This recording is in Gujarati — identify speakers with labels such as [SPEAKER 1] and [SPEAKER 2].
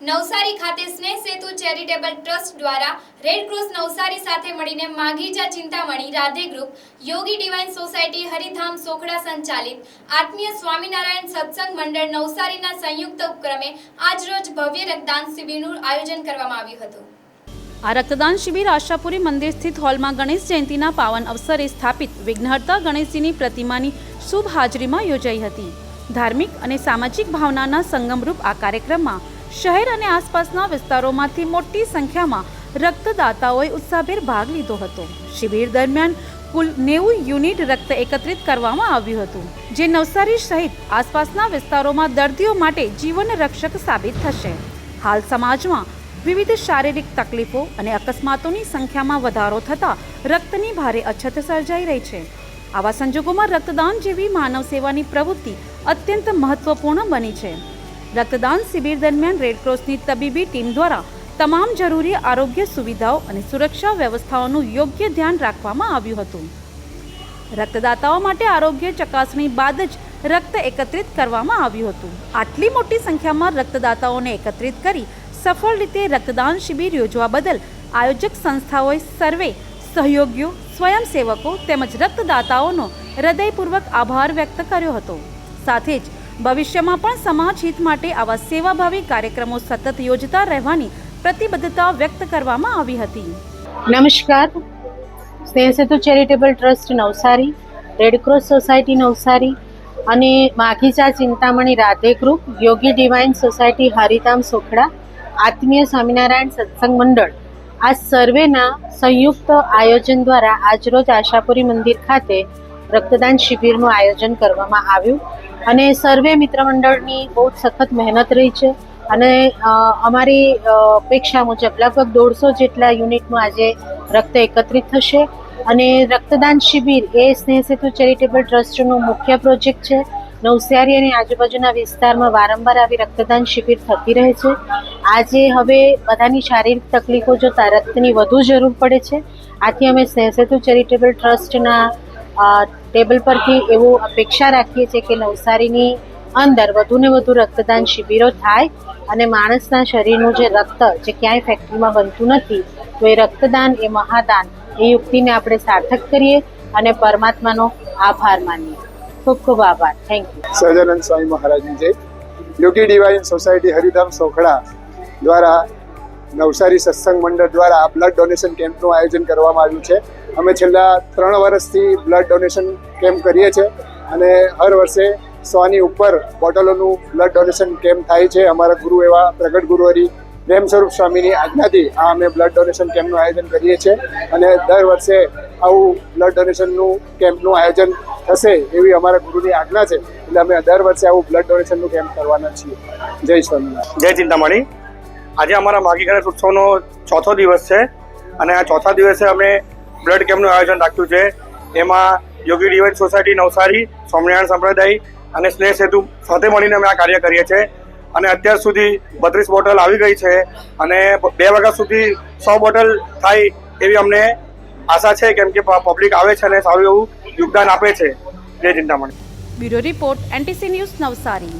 [SPEAKER 1] નવસારી ખાતે સ્નેહ સેતુ ચેરિટેબલ ટ્રસ્ટ દ્વારા રેડ ક્રોસ નવસારી સાથે મળીને માગીજા Chintamani Radhe group, Yogi divine society, Haridham, Sokhda સંચાલિત આત્મીય સ્વામિનારાયણ સત્સંગ મંડળ નવસારીના સંયુક્ત ઉપક્રમે આજરોજ ભવ્ય રક્તદાન શિબિરનું આયોજન કરવામાં આવ્યું હતું.
[SPEAKER 2] આ રક્તદાન શિબિર આશાપુરી મંદિર સ્થિત હોલમાં ગણેશ જયંતિના પાવન અવસરે સ્થાપિત વિઘ્નહર્તા ગણેશજીની પ્રતિમાની શુભ હાજરીમાં યોજાઈ હતી. ધાર્મિક અને સામાજિક ભાવનાના સંગમરૂપ આ કાર્યક્રમમાં શહેર અને આસપાસના વિસ્તારોમાંથી મોટી સંખ્યામાં રક્તદાતાઓએ ઉત્સાહભેર ભાગ લીધો હતો. શિબિર દરમિયાન કુલ નેવું યુનિટ રક્ત એકત્રિત કરવામાં આવ્યું હતું, જે નવસારી સહિત આસપાસના વિસ્તારોમાં દર્દીઓ માટે જીવન રક્ષક સાબિત થશે. હાલ સમાજમાં વિવિધ શારીરિક તકલીફો અને અકસ્માતોની સંખ્યામાં વધારો થતાં રક્તની ભારે અછત સર્જાઈ રહી છે. આવા સંજોગોમાં રક્તદાન જેવી માનવ સેવાની પ્રવૃત્તિ અત્યંત મહત્વપૂર્ણ બની છે. રક્તદાન શિબિર દરમિયાન રેડક્રોસની તબીબી ટીમ દ્વારા તમામ જરૂરી આરોગ્ય સુવિધાઓ અને સુરક્ષા વ્યવસ્થાઓનું યોગ્ય ધ્યાન રાખવામાં આવ્યું હતું. રક્તદાતાઓ માટે આરોગ્ય ચકાસણી બાદ જ રક્ત એકત્રિત કરવામાં આવ્યું હતું. આટલી મોટી સંખ્યામાં રક્તદાતાઓને એકત્રિત કરી સફળ રીતે રક્તદાન શિબિર યોજવા બદલ આયોજક સંસ્થાઓએ સર્વે, સહયોગીઓ, સ્વયંસેવકો તેમજ રક્તદાતાઓનો હૃદયપૂર્વક આભાર વ્યક્ત કર્યો હતો. સાથે જ ભવિષ્યમાં પણ સમાજ હિત માટે આવા સેવાભાવી કાર્યક્રમો સતત યોજતા રહેવાની પ્રતિબદ્ધતા વ્યક્ત કરવામાં આવી હતી.
[SPEAKER 3] નમસ્કાર. Sneh Setu charitable trust Navsari red cross society Navsari અને માખીચા Chintamani Radhe group, Yogi divine society Haridham Sokhda, Atmiya Swaminarayan સત્સંગ મંડળ. આ સર્વેના સંયુક્ત આયોજન દ્વારા આજરોજ આશાપુરી મંદિર ખાતે રક્તદાન શિબિરનું આયોજન કરવામાં આવ્યું. અને સર્વે મિત્ર મંડળની બહુ જ સખત મહેનત રહી છે. અને અમારી અપેક્ષા મુજબ લગભગ દોઢસો જેટલા યુનિટનું આજે રક્ત એકત્રિત થશે. અને રક્તદાન શિબિર એ સ્નેહ સેતુ ચેરિટેબલ ટ્રસ્ટનો મુખ્ય પ્રોજેક્ટ છે. નવસારી અને આજુબાજુના વિસ્તારમાં વારંવાર આવી રક્તદાન શિબિર થતી રહે છે. આજે હવે બધાની શારીરિક તકલીફો જો રક્તની વધુ જરૂર પડે છે. આથી અમે સેતુ ચેરિટેબલ ટ્રસ્ટના ટેબલ પરથી એવું અપેક્ષા રાખીએ છીએ કે નવસારીની અંદર વધુને વધુ રક્તદાન શિબિરો થાય અને માણસના શરીરનું જે રક્ત જે ક્યાંય ફેક્ટરીમાં બનતું નથી, તો એ રક્તદાન, એ મહાદાન, એ યુક્તિને આપણે સાર્થક કરીએ અને પરમાત્માનો આભાર માનીએ. ખૂબ ખૂબ આભાર. થેન્ક યુ
[SPEAKER 4] સહજાનંદ સ્વામી મહારાજની જય. ડિવાઇન સોસાયટી હરિધામ સોખડા દ્વારા નવસારી સત્સંગ મંડળ દ્વારા આ બ્લડ ડોનેશન કેમ્પનું આયોજન કરવામાં આવ્યું છે. અમે છેલ્લા ત્રણ વર્ષથી બ્લડ ડોનેશન કેમ્પ કરીએ છીએ અને હર વર્ષે સોની ઉપર બોટલોનું બ્લડ ડોનેશન કેમ્પ થાય છે. અમારા ગુરુ એવા પ્રગટ ગુરુહરી પ્રેમ સ્વરૂપ સ્વામીની આજ્ઞાથી આ અમે બ્લડ ડોનેશન કેમ્પનું આયોજન કરીએ છીએ અને દર વર્ષે આવું બ્લડ ડોનેશનનું કેમ્પનું આયોજન થશે એવી અમારા ગુરુની આજ્ઞા છે. એટલે અમે દર વર્ષે આવું બ્લડ ડોનેશનનું કેમ્પ કરવાના છીએ. જય સ્વામિનારાયણ.
[SPEAKER 5] જય ચિંતામણી. આજે અમારા માઘી ગણેશ ઉત્સવનો ચોથો દિવસ છે અને આ ચોથા દિવસે અમે બ્લડ કેમ્પનું આયોજન રાખ્યું છે. એમાં યોગી ડિવાઇન સોસાયટી, નવસારી, સ્વામિનારાયણ સંપ્રદાય અને સ્નેહ સેતુ સાથે મળીને અમે આ કાર્ય કરીએ છીએ. અને અત્યાર સુધી બત્રીસ બોટલ આવી ગઈ છે અને બે વાગ્યા સુધી સો બોટલ થાય એવી અમને આશા છે કેમ કે પબ્લિક આવે છે અને સારું એવું યોગદાન આપે છે. Jay Chintamani
[SPEAKER 2] bureau report, NTC news, Navsari.